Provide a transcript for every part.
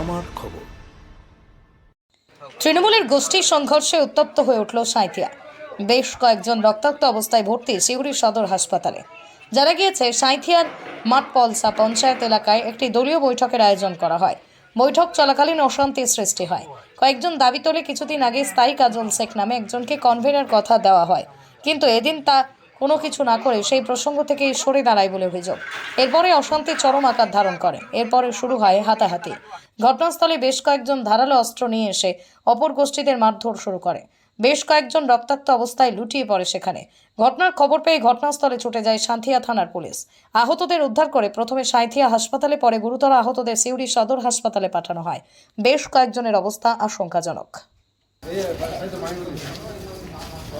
আমার খবর। তৃণমূলের গোষ্ঠী সংঘর্ষে উত্তপ্ত হয়ে উঠল সাঁইথিয়া। বেশ কয়েকজন রক্তাক্ত অবস্থায় ভর্তি সিউড়ি সদর হাসপাতালে। জানা গিয়েছে, সাঁইথিয়ার মাঠপলসা পঞ্চায়েত এলাকায় একটি দলীয় বৈঠকের আয়োজন করা হয়। বৈঠক চলাকালীন অশান্তির সৃষ্টি হয়। কয়েকজন দাবি তোলে, কিছুদিন আগে স্থায়ী কাজল শেখ নামে একজনকে কনভেনার কথা দেওয়া হয়। কিন্তু এদিন তা কোনো কিছু না করে সেই প্রসঙ্গ থেকেই সরে দাঁড়ায় বলে অভিযোগ। এরপরে অশান্তি চরম আকার ধারণ করে। এরপরে শুরু হয় হাতাহাতি। ঘটনাস্থলে বেশ কয়েকজন ধারালো অস্ত্র নিয়ে এসে অপর গোষ্ঠীদের মারধর শুরু করে। বেশ কয়েকজন রক্তাক্ত অবস্থায় লুটিয়ে পড়ে সেখানে। ঘটনার খবর পেয়ে ঘটনাস্থলে ছুটে যায় সাঁথিয়া থানার পুলিশ। আহতদের উদ্ধার করে প্রথমে সাঁথিয়া হাসপাতালে, পরে গুরুতর আহতদের সিউড়ি সদর হাসপাতালে পাঠানো হয়। বেশ কয়েকজনের অবস্থা আশঙ্কাজনক ছোট ছোট কার্তিক দা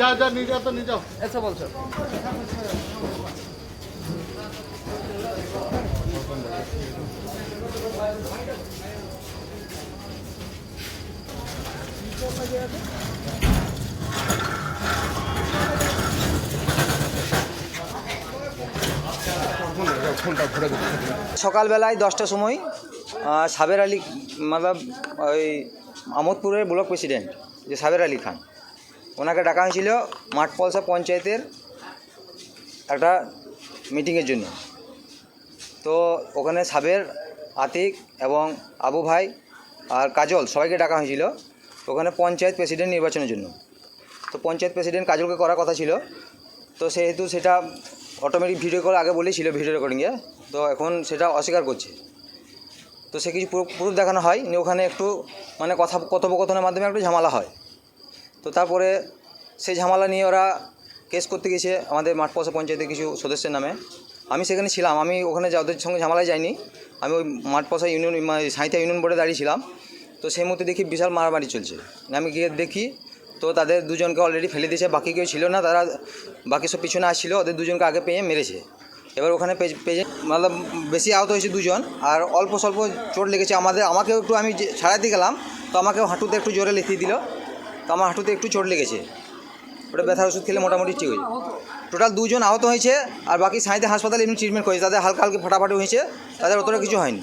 যা যা নিয়ে যাও তো নিয়ে এসে বলছো সকালবেলায় দশটার সময় সাবের আলী মতলব ওই আমোদপুরের ব্লক প্রেসিডেন্ট, যে সাবের আলী খান, ওনাকে ডাকা হয়েছিল মাঠপলসা পঞ্চায়েতের একটা মিটিংয়ের জন্য। তো ওখানে সাবের আতিক এবং আবু ভাই আর কাজল সবাইকে ডাকা হয়েছিল, ওখানে পঞ্চায়েত প্রেসিডেন্ট নির্বাচনের জন্য। তো পঞ্চায়েত প্রেসিডেন্ট কাজলকে করার কথা ছিল তো সেহেতু সেটা অটোমেটিক ভিডিও কল আগে বলেছিল ভিডিও রেকর্ডিংয়ে তো এখন সেটা অস্বীকার করছে। তো সে কিছু প্রুফ দেখানো হয়, নিয়ে ওখানে একটু মানে কথা, কথোপকথনের মাধ্যমে একটু ঝামেলা হয়। তো তারপরে সেই ঝামেলা নিয়ে ওরা কেস করতে গেছে আমাদের মাঠপসা পঞ্চায়েতের কিছু সদস্যের নামে। আমি সেখানে ছিলাম, আমি ওখানে যা- ওদের সঙ্গে ঝামেলায় যাইনি। আমি ওই মাঠপসা ইউনিয়ন মানে সাঁইথিয়া ইউনিয়ন বোর্ডে দাঁড়িয়েছিলাম তো সেই মুহূর্তে দেখি বিশাল মারামারি চলছে। আমি গিয়ে দেখি তো তাদের দুজনকে অলরেডি ফেলে দিয়েছে, বাকি কেউ ছিল না, তারা বাকি সব পিছনে আসছিল, ওদের দুজনকে আগে পেয়ে মেরেছে। এবার ওখানে পেয়ে মানে বেশি আহত হয়েছে দুজন, আর অল্প স্বল্প চোট লেগেছে আমাদের, আমাকেও একটু আমি ছাড়াতে গেলাম, তো আমাকেও হাঁটুতে একটু জোরে লেখিয়ে দিল, তো আমার হাঁটুতে একটু চোট লেগেছে। ওটা ব্যথার ওষুধ খেলে মোটামুটি ঠিক হয়েছে। টোটাল দুজন আহত হয়েছে, আর বাকি সাঁইতে হাসপাতালে এমনি ট্রিটমেন্ট করেছে, তাদের হালকা হালকা ফাটাফাটি হয়েছে, তাদের অতটা কিছু হয়নি।